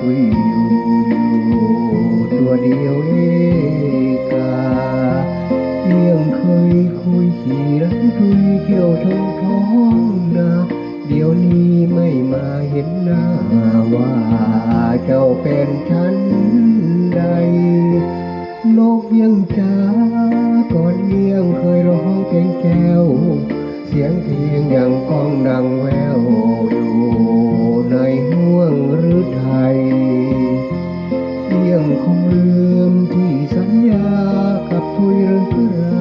ทุยอยู่อยู่ตัวเดียวเอกาเลี้ยงเคยคุยขี่รันทุยเที่ยวทงท้องนาเดี๋ยวนี้ไม่มาเห็นหน้าว่าเจ้าเป็นฉันใดนกยังจ้าก่อนเลี้ยงเคยร้องเพลงแก้ว เสียงเพลงยังก้องดังแวว ลืมที่สัญญากับทุยหรือไร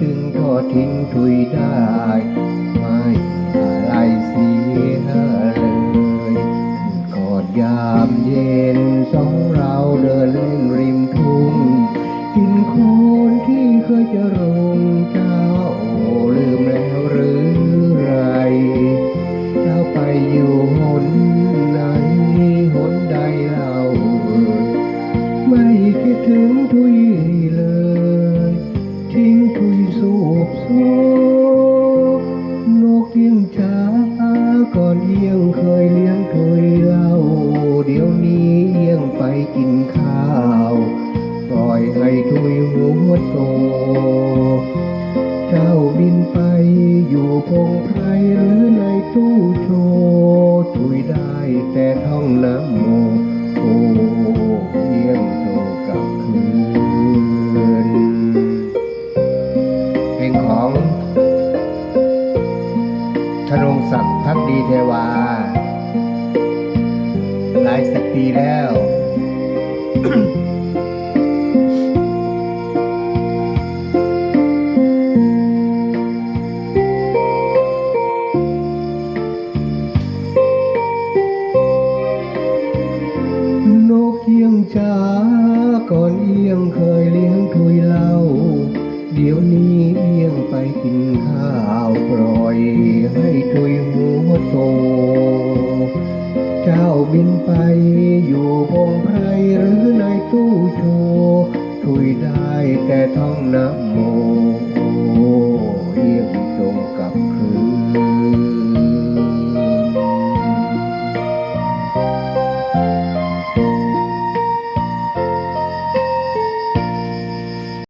จึงทอดทิ้งทุยได้ กินข้าว ปล่อยให้ทุยหัวโต เจ้าบินไปอยู่พงไพรหรือในตู้โชว์ทุยได้แต่ท่องน้ำโมโอ้เยี่ยมโตกลับคืนเพลงของธนงศักดิ์พักดีเทวาหลายสิบปีแล้ว นกเอียงจ้าก่อนเอียงเคยเลี้ยงทุยเล้าเดี๋ยวนี้เอียงไปกินข้าวปล่อยให้ทุยหัวโต บินไปอยู่บงไพรหรือในตู้โชว์ถุยได้แต่ท้องน้ำโมเอี่ยมจงกับ